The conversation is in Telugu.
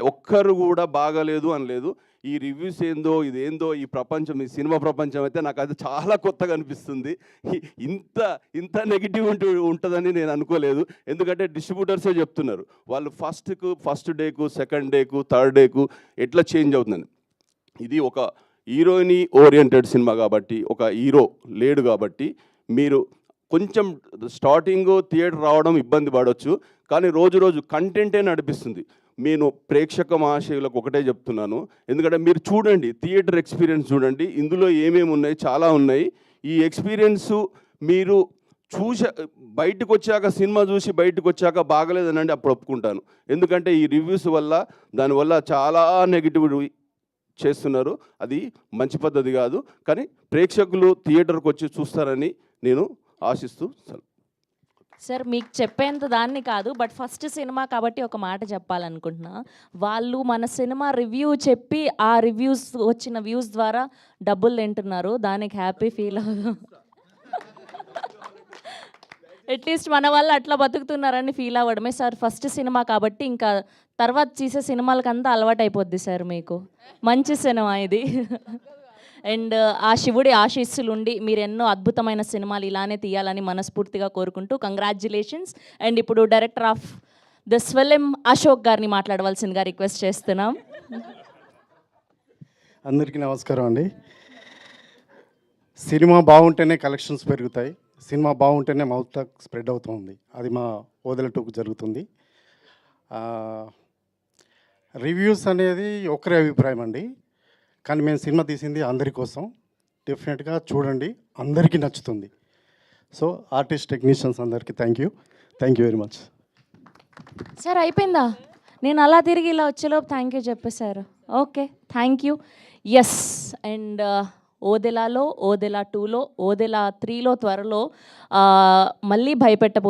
ఒక్కరు కూడా బాగాలేదు అని లేదు ఈ రివ్యూస్ ఏందో ఇదేందో ఈ ప్రపంచం ఈ సినిమా ప్రపంచం అయితే నాకు అది చాలా కొత్తగా అనిపిస్తుంది. ఇంత ఇంత నెగిటివ్ ఉంటూ ఉంటుందని నేను అనుకోలేదు. ఎందుకంటే డిస్ట్రిబ్యూటర్సే చెప్తున్నారు. వాళ్ళు ఫస్ట్కు ఫస్ట్ డేకు సెకండ్ డేకు థర్డ్ డేకు ఎట్లా చేంజ్ అవుతుందని. ఇది ఒక హీరోయిని ఓరియంటెడ్ సినిమా కాబట్టి ఒక హీరో లేడు కాబట్టి మీరు కొంచెం స్టార్టింగ్ థియేటర్ రావడం ఇబ్బంది పడవచ్చు కానీ రోజు రోజు కంటెంటే నడిపిస్తుంది. నేను ప్రేక్షక మహాశయులకు ఒకటే చెప్తున్నాను. ఎందుకంటే మీరు చూడండి థియేటర్ ఎక్స్పీరియన్స్ చూడండి ఇందులో ఏమేమి ఉన్నాయి చాలా ఉన్నాయి. ఈ ఎక్స్పీరియన్స్ మీరు చూసా బయటకు వచ్చాక సినిమా చూసి బయటకు వచ్చాక బాగలేదనండి అప్పుడు ఒప్పుకుంటాను. ఎందుకంటే ఈ రివ్యూస్ వల్ల దానివల్ల చాలా నెగిటివ్ చేస్తున్నారు. అది మంచి పద్ధతి కాదు. కానీ ప్రేక్షకులు థియేటర్కి వచ్చి చూస్తారని నేను ఆశిస్తూ సెలవు. సార్ మీకు చెప్పేంత దాన్ని కాదు బట్ ఫస్ట్ సినిమా కాబట్టి ఒక మాట చెప్పాలనుకుంటున్నా. వాళ్ళు మన సినిమా రివ్యూ చెప్పి ఆ రివ్యూస్ వచ్చిన వ్యూస్ ద్వారా డబ్బులు తింటున్నారు. దానికి హ్యాపీ ఫీల్ అట్లీస్ట్ మన వాళ్ళు అట్లా బతుకుతున్నారని ఫీల్ అవ్వడమే. సార్ ఫస్ట్ సినిమా కాబట్టి ఇంకా తర్వాత చేసే సినిమాలకంతా అలవాటు అయిపోద్ది సార్ మీకు. మంచి సినిమా ఇది. అండ్ ఆ శివుడి ఆశీస్సులు ఉండి మీరు ఎన్నో అద్భుతమైన సినిమాలు ఇలానే తీయాలని మనస్ఫూర్తిగా కోరుకుంటూ కంగ్రాచులేషన్స్. అండ్ ఇప్పుడు డైరెక్టర్ ఆఫ్ ద స్వెలిం అశోక్ గారిని మాట్లాడవలసిందిగా రిక్వెస్ట్ చేస్తున్నాం. అందరికీ నమస్కారం అండి. సినిమా బాగుంటేనే కలెక్షన్స్ పెరుగుతాయి. సినిమా బాగుంటేనే మౌత్ టాక్ స్ప్రెడ్ అవుతుంది. అది మా వదలటూకు జరుగుతుంది. రివ్యూస్ అనేది ఒకరి అభిప్రాయం అండి. కానీ మేము సినిమా తీసింది అందరి కోసం. డెఫినెట్గా చూడండి. అందరికీ నచ్చుతుంది. సో ఆర్టిస్ట్ టెక్నీషియన్స్ అందరికీ thank you thank you very much sir అయిపోయిందా? నేను అలా తిరిగి ఇలా వచ్చేలోపు థ్యాంక్ యూ చెప్పేశారు. Okay thank you yes and ఓదెలాలో Odela టూలో ఓదెలా త్రీలో త్వరలో uh, మళ్ళీ భయపెట్టబో